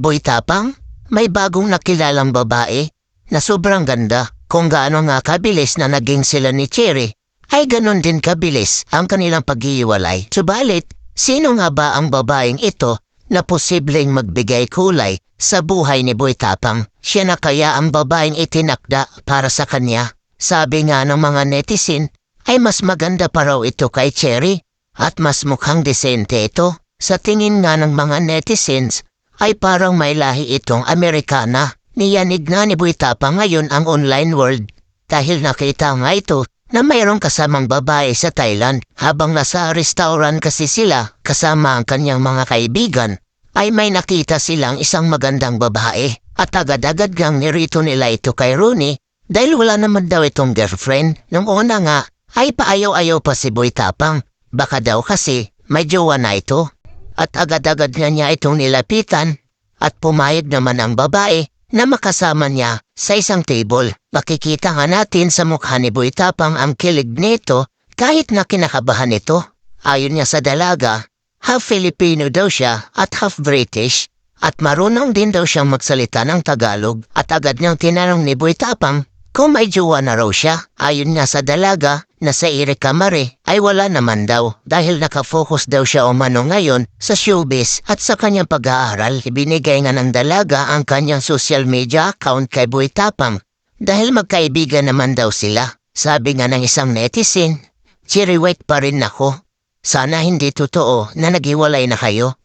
Boy Tapang, may bagong nakilalang babae na sobrang ganda. Kung gaano nga kabilis na naging sila ni Cherry, ay ganon din kabilis ang kanilang pag-iiwalay. Subalit, sino nga ba ang babaeng ito na posibleng magbigay kulay sa buhay ni Boy Tapang? Siya na kaya ang babaeng itinakda para sa kanya? Sabi nga ng mga netizen, ay mas maganda pa raw ito kay Cherry at mas mukhang desente ito. Sa tingin nga ng mga netizens, ay parang may lahi itong Amerikana. Niyanig na ni Boy Tapang ngayon ang online world. Dahil nakita nga ito na mayroong kasamang babae sa Thailand. Habang nasa restaurant kasi sila kasama ang kanyang mga kaibigan ay may nakita silang isang magandang babae. At agad-agad gang nirito nila ito kay Rooney dahil wala naman daw itong girlfriend. Nung una nga ay paayaw-ayaw pa si Boy Tapang. Baka daw kasi may jowa na ito at agad-agad nga niya itong nilapitan at pumayag naman ang babae na makasama niya sa isang table. Makikita nga natin sa mukha ni Boy Tapang ang kilig nito kahit na kinakabahan ito. Ayon niya sa dalaga, half Filipino daw siya at half British at marunong din daw siyang magsalita ng Tagalog at agad niyang tinanong ni Boy Tapang kung may jowa na raw siya. Ayon nga sa dalaga na sa Erika Mare ay wala naman daw dahil nakafocus daw siya umano ngayon sa showbiz at sa kanyang pag-aaral. Ibinigay nga ng dalaga ang kanyang social media account kay Boy Tapang dahil magkaibigan naman daw sila. Sabi nga ng isang netizen, Chiriwet pa rin ako. Sana hindi totoo na naghiwalay na kayo